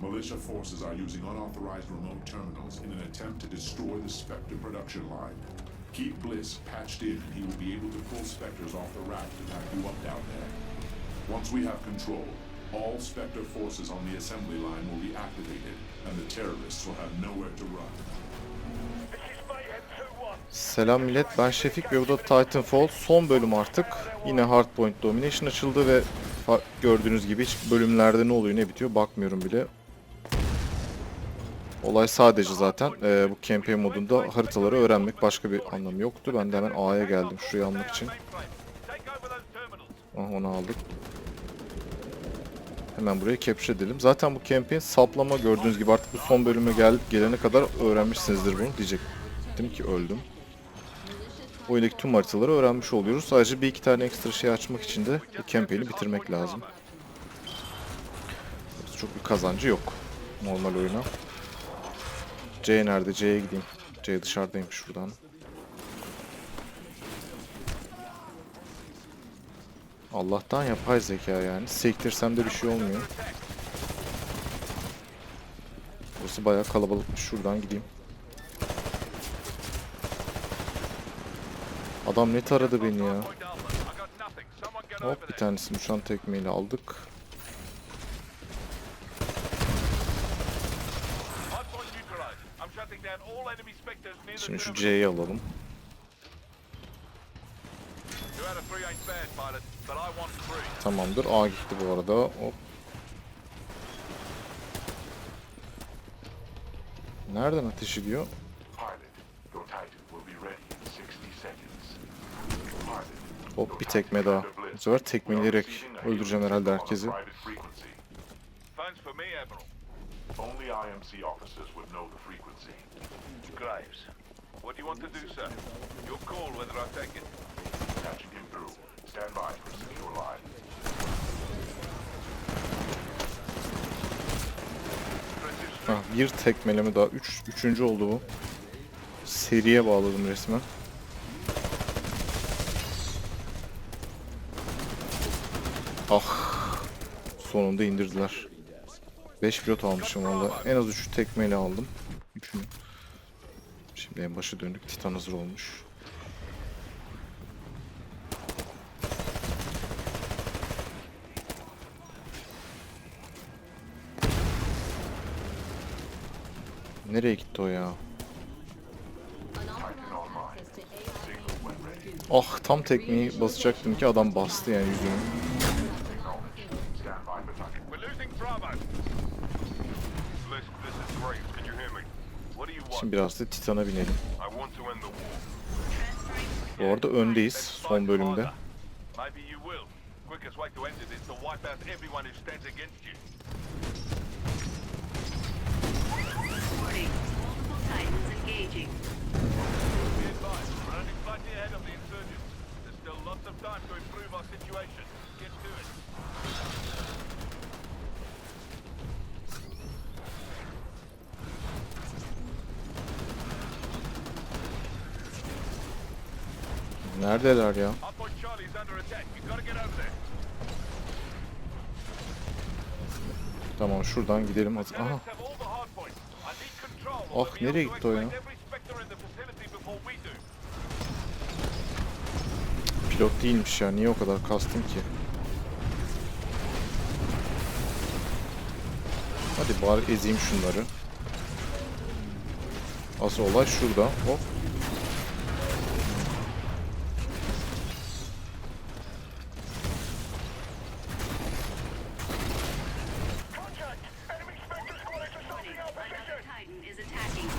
Militia forces are using unauthorized remote terminals in an attempt to destroy the Spectre production line. Keep Bliss patched in and he will be able to pull Spectres off the raft to back you up down there. Once we have control, all Spectre forces on the assembly line will be activated and the terrorists will have nowhere to run. Selam millet ben Şefik ve bu da Titanfall son bölüm artık. Yine Hardpoint Domination açıldı ve gördüğünüz gibi hiç bölümlerde ne oluyor ne bitiyor bakmıyorum bile. Olay sadece zaten e, bu campaign modunda haritaları öğrenmek başka bir anlamı yoktu. Ben de hemen A'ya geldim şurayı almak için. Ah, onu aldık. Hemen burayı capture edelim. Zaten bu campaign saplama gördüğünüz gibi artık bu son bölüme gel gelene kadar öğrenmişsinizdir bunu diyecektim ki öldüm. Oyundaki tüm haritaları öğrenmiş oluyoruz. Sadece bir iki tane ekstra şey açmak için de bu campaign'i bitirmek lazım. Çok bir kazancı yok normal oyuna. C nerede? C'ye gideyim. C dışarıdaymış şuradan. Allah'tan yapay zeka yani. Sektirsem de bir şey olmuyor. Burası bayağı kalabalıkmış. Şuradan gideyim. Adam ne taradı beni ya. Hop bir tanesini uçan tekmeyle aldık. Şimdi şu C'yi alalım. Tamamdır. A gitti bu arada. Hop. Nereden ateş ediyor? Pilot, your Titan will be ready in 60 seconds. Pilot, Hop bir tekme daha. Bu sefer tekmeleyerek öldüreceğim herhalde herkesi. Only IMC officers would know the frequency. Graves. What do you want to do, sir? Your call whether I take it. Patching him through. Stand by for a secure line. Hah, bir tekmeleme daha. Üç, üçüncü oldu bu. Seriye bağladım resmen. Ah. Sonunda indirdiler. 5 pilot almışım valla. En az 3 tekmeyle aldım. Üçünü. Şimdi en başa döndük. Titan hazır olmuş. Nereye gitti o ya? Ah tam tekmeyi basacaktım ki adam bastı yani yüzünü. Stand by for Titan. We're losing Bravo. Bliss, this is Graves. Can you hear me? Şimdi biraz da Titan'a binelim. Bu arada öndeyiz son bölümde. Over there. Tamam şuradan gidelim. Hadi. Aha. Ah, nereye gitti o ya? Pilot değilmiş ya. Niye o kadar kastım ki? Hadi bari ezeyim şunları. Asıl olay şurada. Hop. Warning. Another Titan is attacking.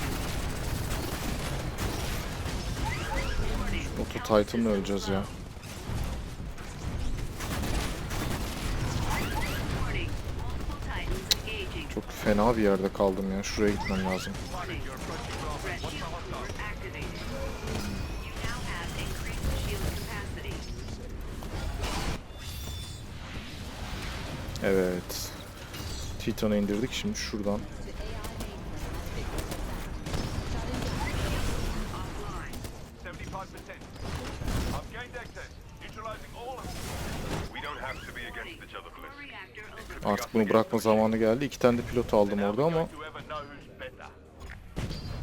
Oto Titan'la öleceğiz ya. Çok fena bir yerde kaldım ya. Şuraya gitmem lazım. Evet. Titan'ı indirdik. Şimdi şuradan Artık bunu bırakma zamanı geldi. İki tane de pilot aldım orada ama.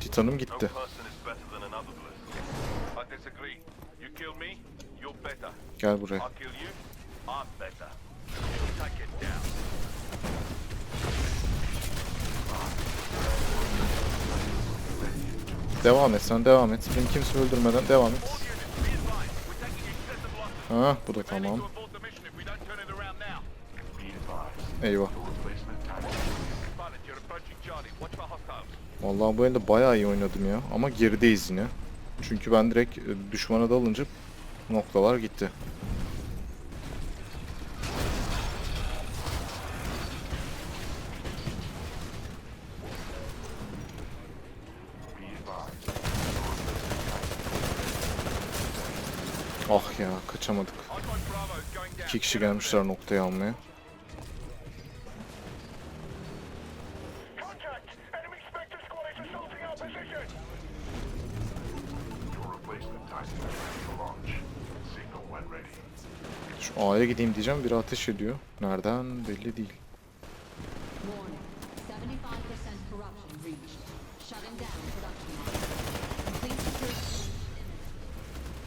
Titan'ım gitti. Gel buraya. Devam et sen devam et. Beni kimse öldürmeden devam et. Ha bu da tamam. Hostiles. Vallahi bu elde bayağı iyi oynadım ya. Ama gerideyiz yine. Çünkü ben direkt e, düşmana dalınca noktalar gitti. Ah ya kaçamadık. İki kişi gelmişler noktayı almaya. Şu A'ya gideyim diyeceğim biri ateş ediyor. Nereden belli değil. Warning, 75% corruption reached. Shutting down production line. Complete security.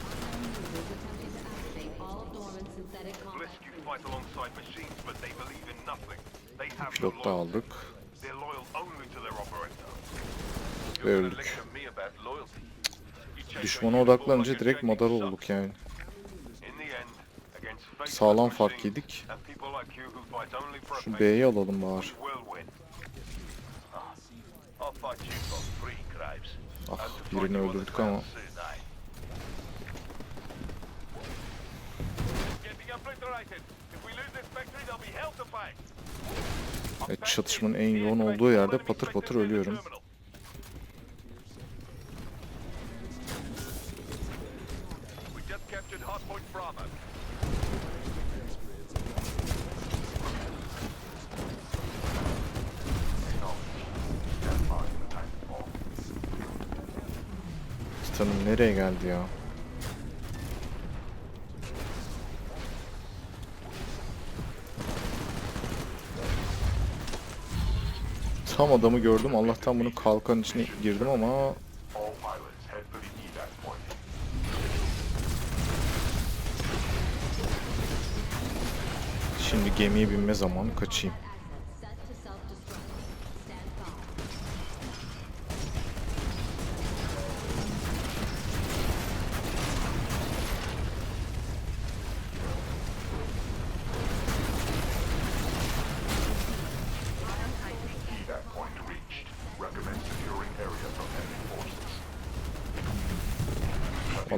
Unknown users attempting to activate all of Norman's synthetic combat Blisk, you suits. fight alongside machines, but they believe in nothing. They have no Pilot da aldık. Ve öldük. Düşmana odaklanınca direkt madar olduk yani. Sağlam fark yedik. Şu B'yi alalım bari. Ah, birini öldürdük ama. Evet çatışmanın en yoğun olduğu yerde patır patır ölüyorum. Titan'ım nereye geldi ya? Tam adamı gördüm. Allah'tan bunu kalkan içine girdim ama şimdi gemiye binme zamanı kaçayım.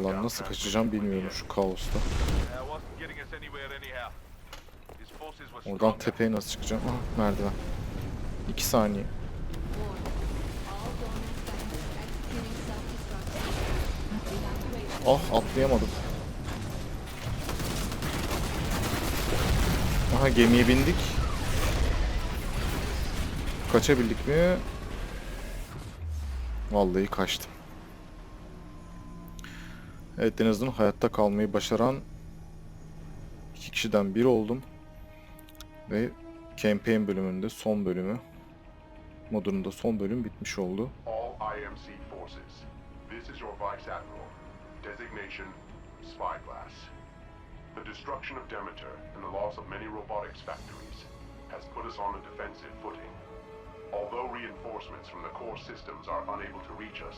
Down nasıl kaçacağım bilmiyorum şu kaosta. Oradan tepeye nasıl çıkacağım? Aha merdiven. 2 saniye. Ah atlayamadım. Aha gemiye bindik. Kaçabildik mi? Vallahi kaçtım. Evet en hayatta kalmayı başaran iki kişiden biri oldum. Ve campaign bölümünde son bölümü modunda son bölüm bitmiş oldu. All IMC forces, this is your Vice Admiral. Designation, Spyglass. The destruction of Demeter and the loss of many robotics factories has put us on a defensive footing. Although reinforcements from the core systems are unable to reach us,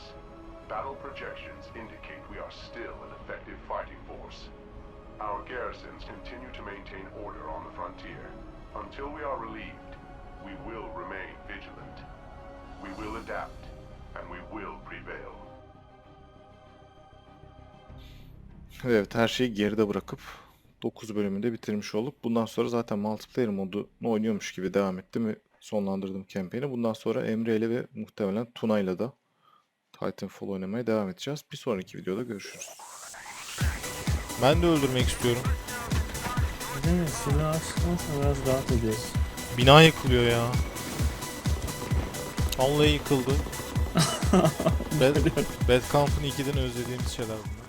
battle projections indicate we are still an effective fighting force. Our garrisons continue to maintain order on the frontier. Until we are relieved, we will remain vigilant. We will adapt, and we will prevail. Evet her şeyi geride bırakıp 9 bölümünde bitirmiş olduk. Bundan sonra zaten multiplayer modunu oynuyormuş gibi devam ettim ve sonlandırdım campaign'i. Bundan sonra Emre ile ve muhtemelen Tuna ile de Titanfall oynamaya devam edeceğiz. Bir sonraki videoda görüşürüz. Ben de öldürmek istiyorum. Değil mi? Silah açtıktan biraz rahat ediyoruz. Bina yıkılıyor ya. Vallahi yıkıldı. Bad, Bad Company 2'den özlediğimiz şeyler bunlar.